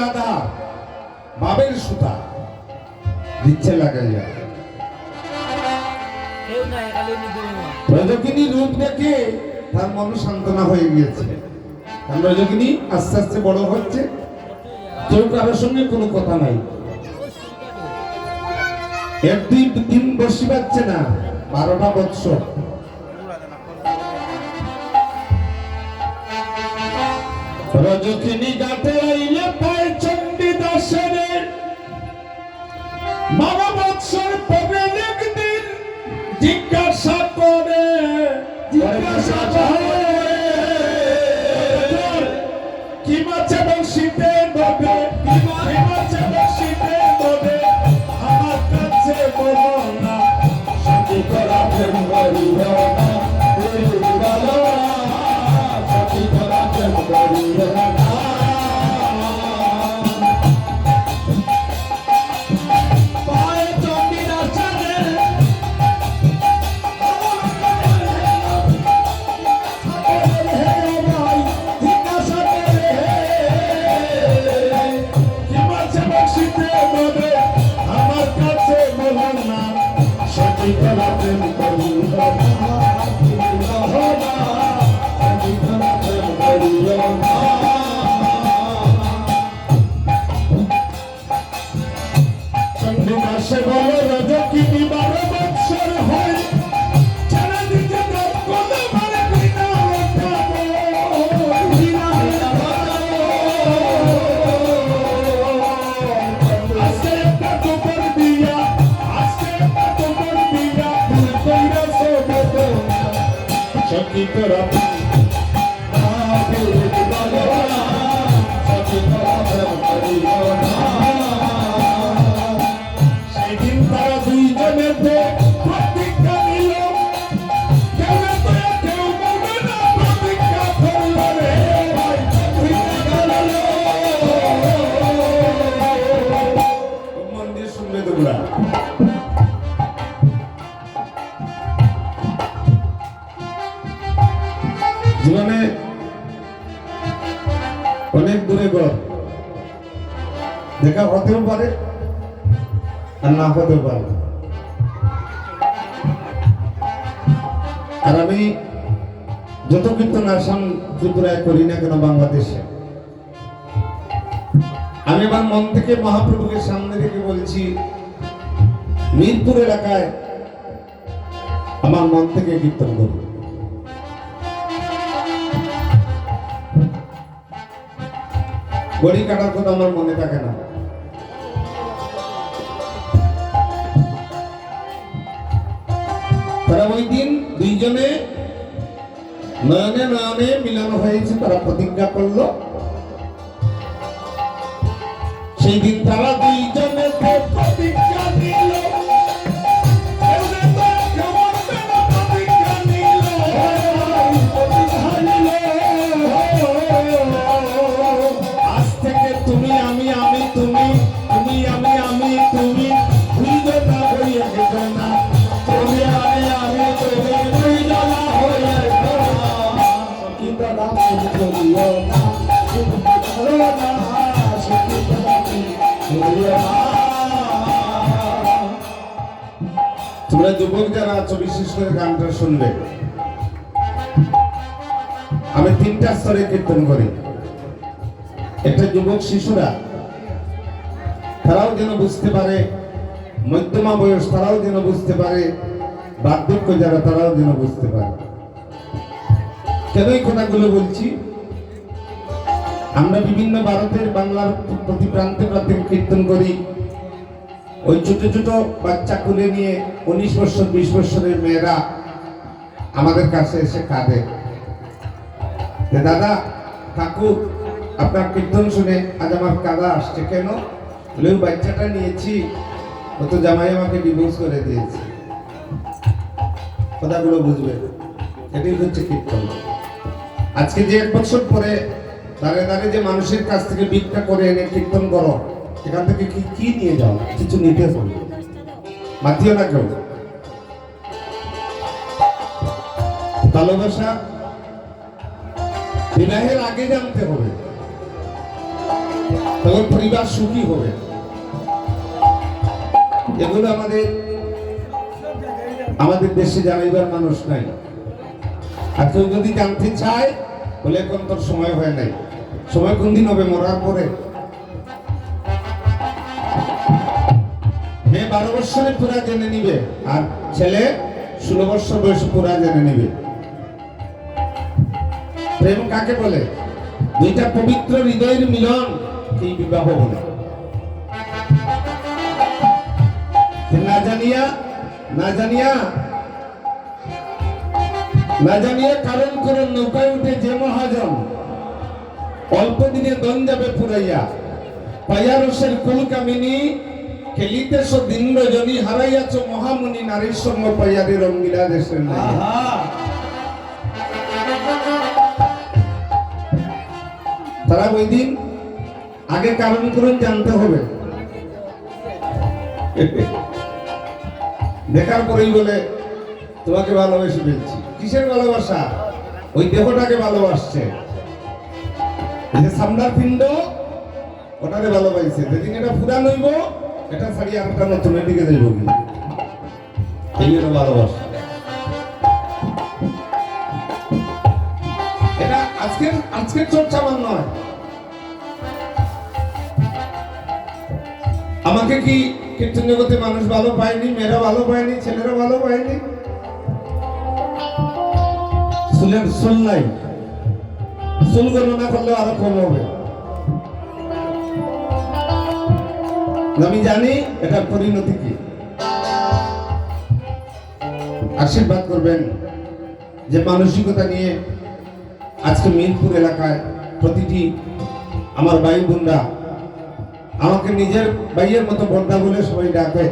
দাদা বাবের সুতা দিচ্ছে লাগাইয়া। রজকিনী রূপ দেখে তার মন সান্ত্বনা হয়ে গিয়েছে। কারণ রজকিনী আস্তে আস্তে বড় হচ্ছে। কেউ কারোর সঙ্গে কোনো কথা নাই। এক দুই দিন বসি পাচ্ছে না বারোটা বৎসর। রজকিনী বারো বৎসর পরে একদিন জিজ্ঞাসা করে। জিজ্ঞাসা করে। চন্দ্রমাসে বলে রজকিনী বারো বৎসর হয়। ছেড়ে দিতে দক্ষ জীবনে অনেক দূরে গড়। দেখা হতেও পারে আর না হতেও পারে। আর আমি যত কীর্তন আসাম ত্রিপুরায় করি না কেন বাংলাদেশে, আমি আমার মন থেকে মহাপ্রভুকে সামনে রেখে বলছি, মিরপুর এলাকায় আমার মন থেকে কীর্তন করি গড়ি কাটার কথা আমার মনে থাকে না। তারা ওই দিন দুইজনে নয়নে নয়নে মিলানো হয়েছে, তারা প্রতিজ্ঞা করল। সেই দিন তারা দুইজনে প্রতিজ্ঞা যুবক যারা আছো বিশেষ করে গানটা শুনবে আমি তিনটা স্তরে কীর্তন করি। একটা যুবক শিশুরা, তারাও যেন বুঝতে পারে, মধ্যমা বয়স, তারাও যেন বুঝতে পারে, বার্ধক্য যারা, তারাও যেন বুঝতে পারে। কেন এই কথাগুলো বলছি? আমরা বিভিন্ন ভারতের, বাংলার প্রতি প্রান্তে প্রান্তে কীর্তন করি। ওই ছোট ছোট বাচ্চা কুলে নিয়ে উনিশ বছর বিশ বছরের মেয়েরা আমাদের কাছে এসে কাঁদে। দাদা কাকু আপনার কীর্তন শুনে আজ আমার কাদা আসছে কেন? বলে, ওই বাচ্চাটা নিয়েছি। ও তো জামাই আমাকে ডিভোর্স করে দিয়েছে। কথাগুলো বুঝবে। এটাই হচ্ছে কীর্তন। আজকে যে এক বছর পরে দাঁড়িয়ে দাঁড়িয়ে যে মানুষের কাছ থেকে ভিক্ষা করে এনে কীর্তন করো এখান থেকে কি কি নিয়ে যাও? কিছু নিতে হবে। মাতিও না কেউ। ভালোবাসা বিবাহের আগে জানতে হবে। তখন পরিবার সুখী হবে। এগুলো আমাদের আমাদের দেশে জানাইবার মানুষ নাই। আর কেউ যদি জানতে চায়, বলে এখন তোর সময় হয় নাই। সময় কোন দিন হবে? মরার পরে? মেয়ে বারো বৎসরে পুরা জেনে নিবে, আর ছেলে ষোলো বৎসর বয়সে পুরা জেনে নিবে। প্রেম কাকে বলে? দুইটা পবিত্র হৃদয়ের মিলন এই বিবাহ বলে। না জানিয়া না জানিয়া না জানিয়া কারণ করে নৌকায় উঠে যে মহাজন অল্প দিনে দন যাবে পুরাইয়া পায়ারসের কুল কামিনী খেলিতেছ দিন রজনী হারাইয়াছ মহামুনি নারীর সঙ্গ পাইয়ারি রঙ্গিলা দেশের তারা ওই দিন আগে কারণ করুন জানতে হবে। দেখার পরেই বলে তোমাকে ভালোবেসে ফেলছি। কিসের ভালোবাসা? ওই দেহটাকে ভালোবাসছে। সামনার পিণ্ড ওটাকে ভালোবাসছে। যেদিন এটা পুরান হইব এটা ছাড়িয়ে আর একটা নতুন দিকে যাইব কিন্তু। এই হলো ভালোবাসা। এটা আজকের আজকের চর্চা আমার নয়। আমাকে কি কীর্তন জগতে মানুষ ভালো পায়নি মেয়েরা ভালো পায়নি ছেলেরা ভালো পায়নি? চুলের চুল নাই। চুল গণনা করলে আরও কম হবে। আমি জানি এটার পরিণতি কি। আশীর্বাদ করবেন যে মানসিকতা নিয়ে আজকে মিরপুর এলাকায় প্রতিটি আমার ভাই বোনরা আমাকে নিজের ভাইয়ের মতো বর্দা বলে সবাই ডাকে।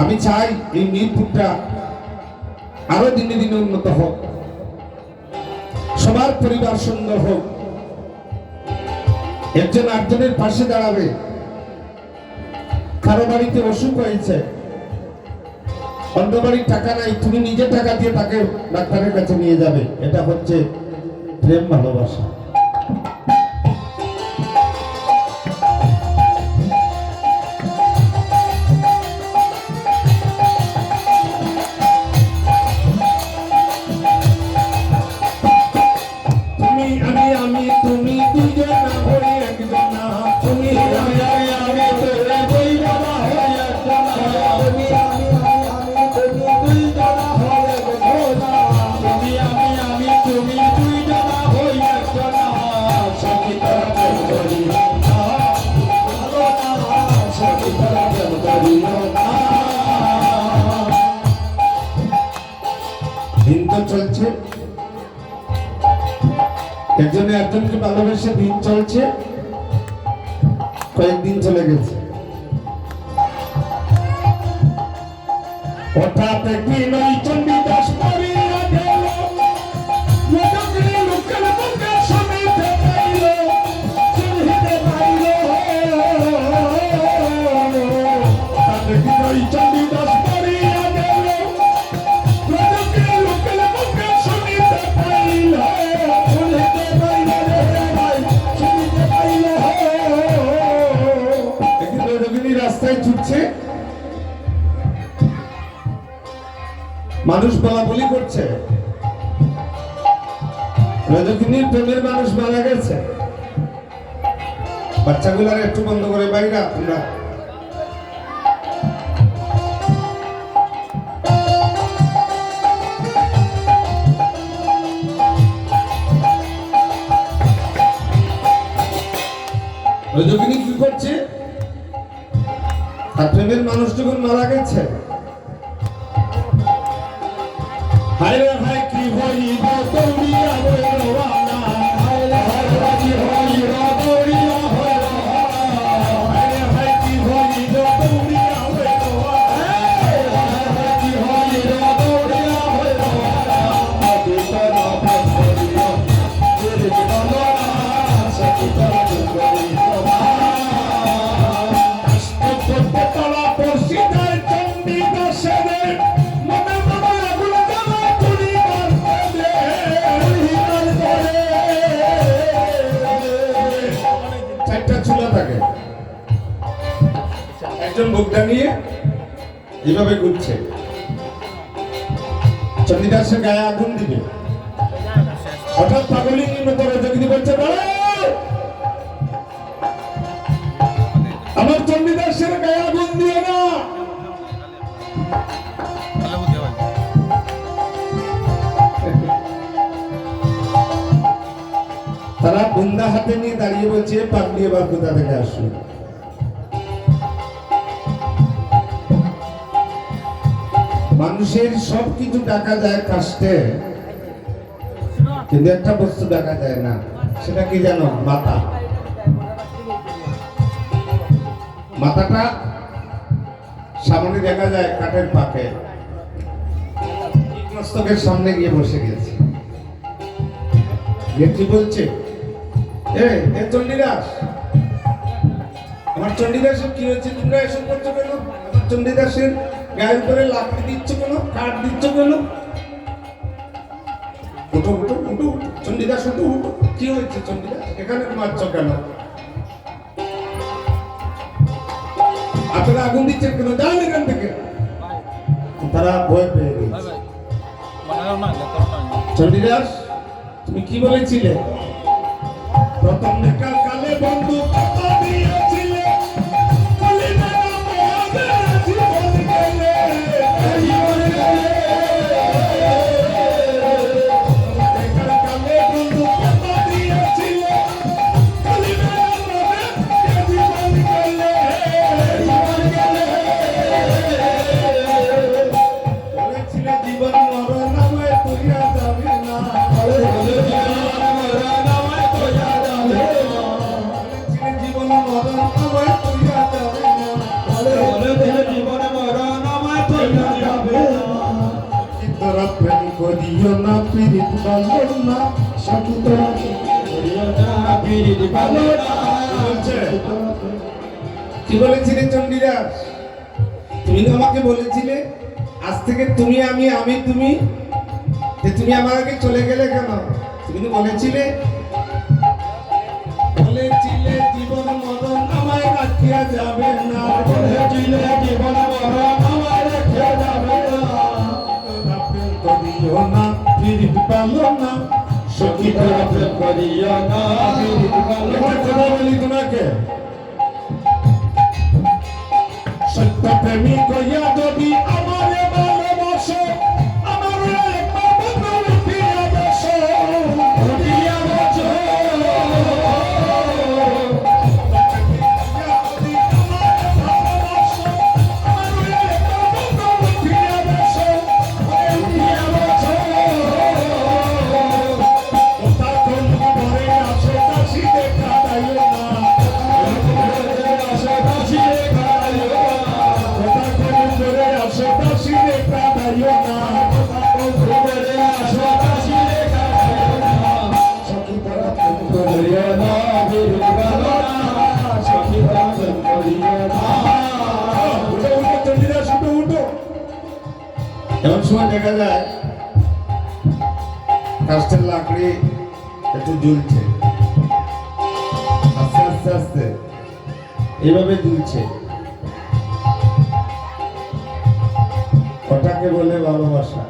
আমি চাই এই মিরপুরটা আরও দিনে দিনে উন্নত হোক। সবার পরিবার সুন্দর হোক। একজন আটজনের পাশে দাঁড়াবে। কারও বাড়িতে অসুখ হয়েছে অন্য বাড়ির টাকা নাই, তুমি নিজে টাকা দিয়ে তাকে ডাক্তারের কাছে নিয়ে যাবে। এটা হচ্ছে প্রেম ভালোবাসা। একজনকে ভালোবেসে দিন চলছে? কয়েকদিন চলে গেছে। হঠাৎ একদিন ওই মানুষ মারা গেছে। বাচ্চাগুলার একটু বন্ধ করে বাইরা তোমরা। রজকিনী কি করছে? তার প্রেমের মানুষ যখন মারা গেছে, হায় হায়, কি হইব দৌড়িয়া হই একজন বোগদা নিয়ে এইভাবে ঘুরছে। চন্ডিদাসের গায়ে আগুন দিবে। হঠাৎ পাগলি নিম্ন করে যোগিনী বলছে আমার চন্ডিদাসের গায়ে আগুন দিয়ে না। তারা বুন্দা হাতে নিয়ে দাঁড়িয়ে বলছে, পাগলি এবার কোথা থেকে আসলো? মানুষের সব কিছু টাকা যায় কাস্টে কিন্তু একটা বস্তু দেখা যায় না, সেটা কি জানো? মাথা। মাথাটা সামনে দেখা যায় কাঠের পাকে। মস্তকের সামনে গিয়ে বসে গেছে। কি বলছে? এ এ চণ্ডীদাস। আমার চণ্ডীদাসের কি হয়েছে? তোমরা এসব করছ কেন? আমার চণ্ডীদাসের গায়ের উপরে লাকড়ি দিচ্ছ কেন? কাঠ দিচ্ছ কেন? উঠো উঠো উঠো উঠো। চণ্ডীদাস উঠো উঠো। কি হয়েছে চণ্ডীদাস? এখানে মারছ কেন? আপনারা আগুন দিচ্ছেন কেন? যান এখান থেকে। তারা ভয় পেয়ে গেছে। চণ্ডীদাস তুমি কি বলেছিলে? প্রথম দেখার কালে বন্ধু আমি আমি তুমি? যে তুমি আমার আগে চলে গেলে কেন? তুমি তো বলেছিলে। বলেছিলে জীবন মরণ আমায় রাখিয়া যাবে না। বলেছিলে জীবন মরণ আমায় রাখিয়া যাবে না। প্রেম করিও না পীড়িত পালো না। সখী তোরা প্রেম করিও না পীড়িত পালো না। কথা বলি তোমাকে। সত্য হইয়া যদি দেখা যায় কাষ্টের লাকড়ি একটু ঝুলছে। আস্তে আস্তে আস্তে। ওটাকে বলে ভালোবাসা।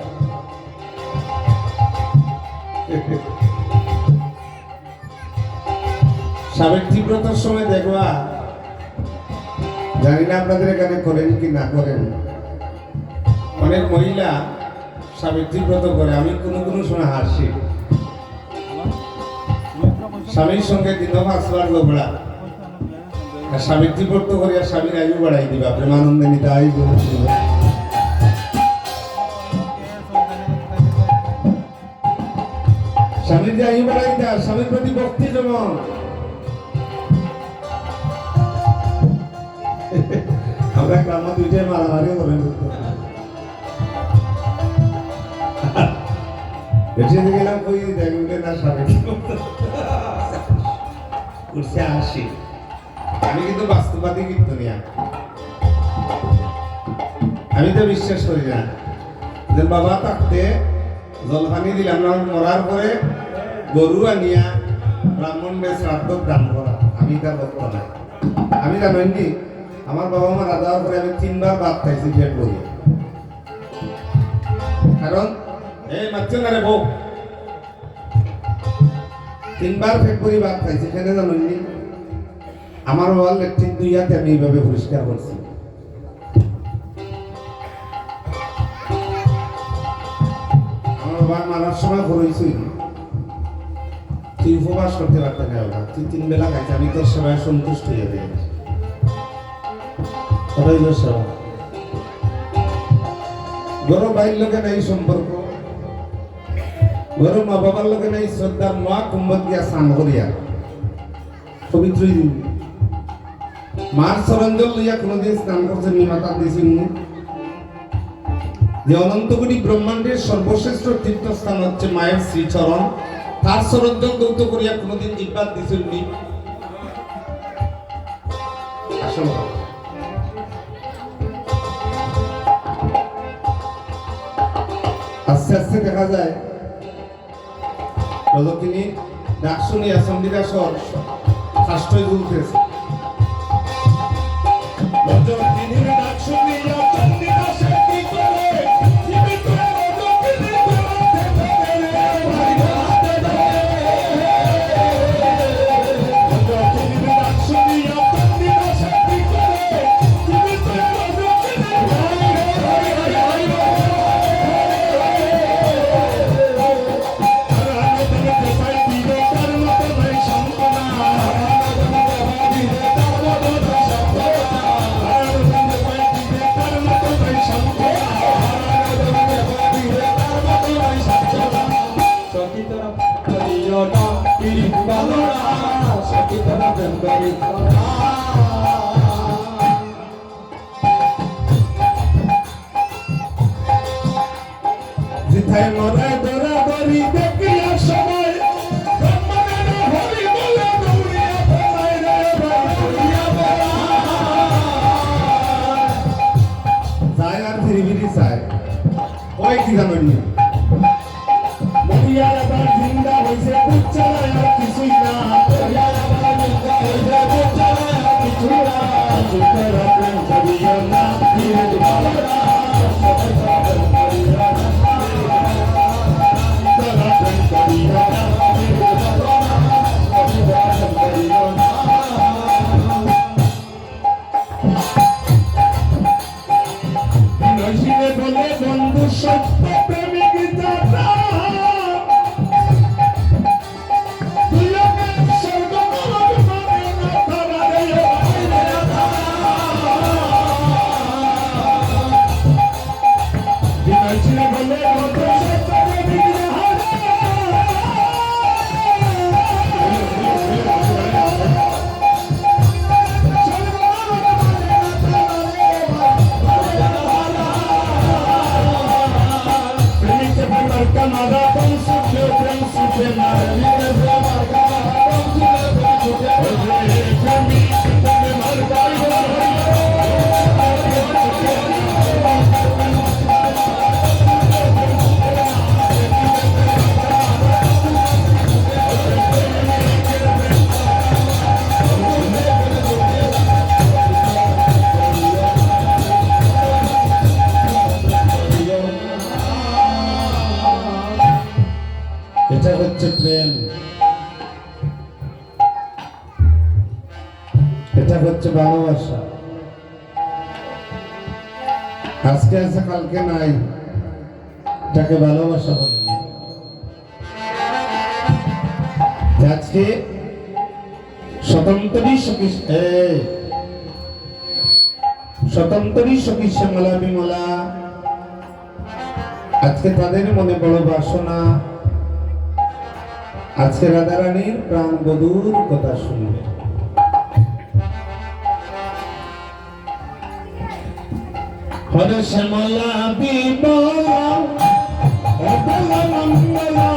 সাবেক তীব্রতার সময় দেখবা জানি না আপনাদের এখানে করেন কি না করেন। অনেক মহিলা সাবিত্রী ব্রত করে, আমি কোনো কোনো সময় হাসি। স্বামীর সঙ্গে দিন আসবার লোবড়া আর সাবিত্রী ব্রত করে, আর স্বামীর আয়ু বাড়াই দিবা। প্রেমানন্দে নিতে আয়ু স্বামীর যে আয়ু বাড়াই দেয়, স্বামীর প্রতি ভক্তি যেমন। আমরা গ্রাম দুইটাই মারামারি করেন। বেঁচে গেলাম কই? দেখবে না উঠছে আসি আমি কিন্তু বাস্তবাদী কিন্তু নিয়া আমি তো বিশ্বাস করি না। যে বাবা থাকতে জলপানি দিলাম না মরার পরে গরু আনিয়া ব্রাহ্মণদের শ্রাদ্ধ দান করা। আমি তার ভক্ত নাই। আমি জানেন কি? আমার বাবা মা রাজা হওয়ার পরে আমি তিনবার বাদ খাইছি, পেট ভরিয়ে। কারণ এই আমার বাবার লেট্রিন দুই হাতে আমি এইভাবে পরিষ্কার করছি। আমার বাবা মারার সময় করেছি তুই উপবাস করতে পারতে না তুই তিন বেলা খাইছে, আমি তোর সেবায় সন্তুষ্ট হয়ে হলো সেবা গরু ভাইয়ের লোকে নাই সম্পর্ক গরু মা বাবার লোকে নাই শ্রদ্ধার মা কুম্ভত গিয়া স্নান করিয়া। পবিত্র মার সরঞ্জল লইয়া কোনদিন স্নান করছেন নি, মাতা দিয়েছেন? যে অনন্ত কোটি ব্রহ্মাণ্ডের সর্বশ্রেষ্ঠ তীর্থস্থান হচ্ছে মায়ের শ্রীচরণ। তার সরঞ্জল দৌত করিয়া কোনদিন জিব্বাত দিছেন নি। আস্তে আস্তে দেখা যায় রজকিনী ডাকসুনি শুনিয়া চন্ডিকা ষষ্ঠই তুলতেছে রজকিনীর ডাক করিও না। জিথায় মরায় দরাদরি দেখিয়া সময়। যায় আর ফিরি ফিরি চায় ওই কি জানেন বলে বন্ধু সত্য শ্যামলা বিমলা। আজকে তাদের মনে বড় বাসনা। আজকে রাধারানীর প্রাণ বধুর কথা শুনবে। হরে শ্যামলা বিমলা মঙ্গলা।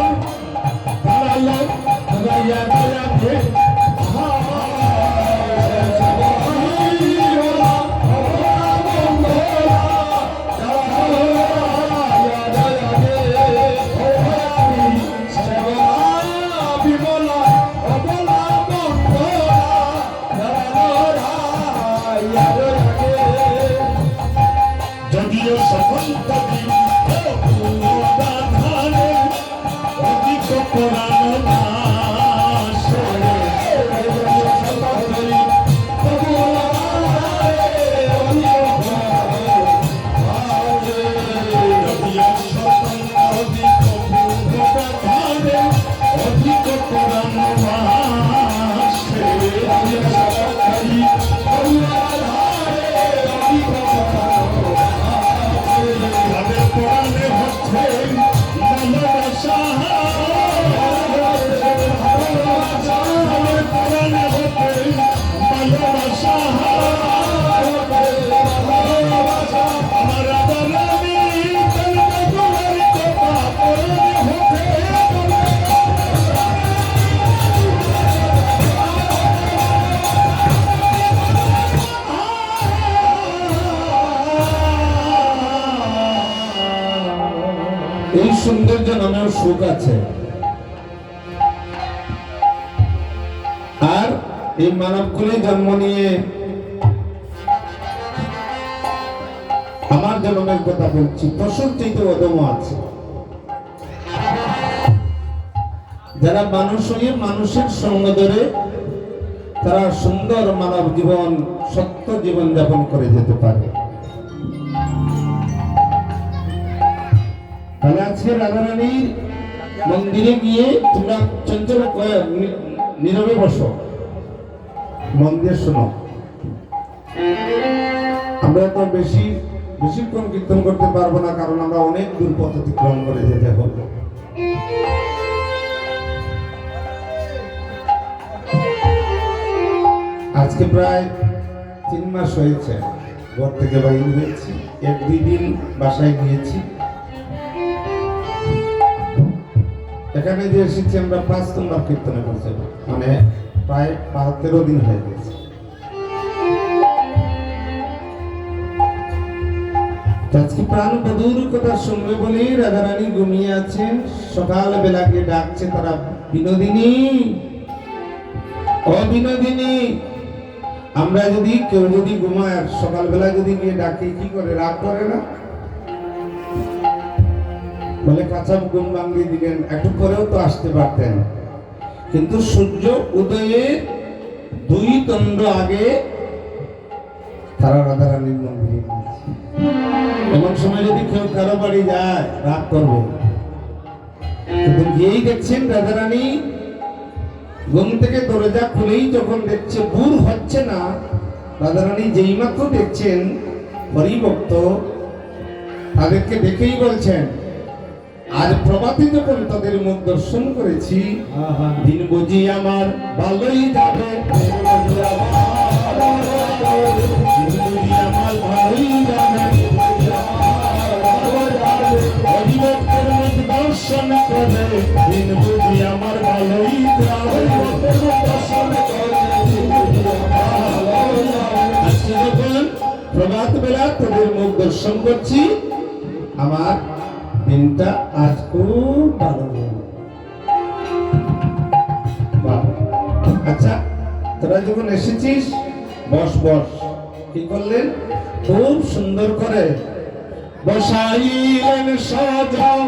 এই মানব কুলে জন্ম নিয়ে আমার জন্মের কথা বলছি। পশুর চাইতে অদম আছে। যারা মানুষ হয়ে মানুষের সঙ্গ ধরে তারা সুন্দর মানব জীবন, সত্য জীবন যাপন করে যেতে পারে। তাহলে আজকে রাধারানীর মন্দিরে গিয়ে তোমরা চঞ্চল নীরবে বসো। মন দিয়ে শোনো। আমরা তো বেশি বেশিক্ষণ কীর্তন করতে পারব না, কারণ আমরা অনেক দূর পথ অতিক্রম করে যেতে হবে। আজকে প্রায় তিন মাস হয়েছে, ঘর থেকে বাইরে হয়েছি। এক দুই দিন বাসায় গিয়েছি। এখানে যে এসেছি আমরা পাঁচ নম্বর কীর্তনে করছি মানে প্রায় বারো তেরো দিন হয়ে গেছে। আজকে প্রাণ বধুর কথা শুনবে বলে ঘুমিয়ে আছেন। সকাল বেলাকে ডাকছে তারা বিনোদিনী, আমরা যদি কেউ যদি ঘুমায়, সকালবেলা যদি গিয়ে ডাকে, কি করে? রাগ করে না? বলে, কাঁচা ঘুম ভাঙিয়ে দিলেন, একটু পরেও তো আসতে পারতেন। কিন্তু সূর্য উদয়ের দুই দণ্ড আগে তারা রাধারানীর মন্দিরে এমন সময় যদি কেউ কারও বাড়ি যায়, রাগ করবে। কিন্তু গিয়েই দেখছেন রাধারানী, ঘুম থেকে দরজা খুলেই যখন দেখছে ভুল হচ্ছে না, রাধারানী যেই মাত্র দেখছেন, হরিভক্ত তাদেরকে দেখেই বলছেন আজ প্রভাতে যখন তাদের মুখ দর্শন করেছি দিন বুঝি আমার ভালোই যাবে। আমার ভালোই যাবে দর্শন করে দিন বুঝি আমার ভালোই যাবে। প্রভাত বেলা তোদের মুখ দর্শন করছি আমার দিনটা আজ খুব ভালো। আচ্ছা তোরা যখন এসেছিস, বস বস, কি করলেন? খুব সুন্দর করে বসাইলেন, সাজাও।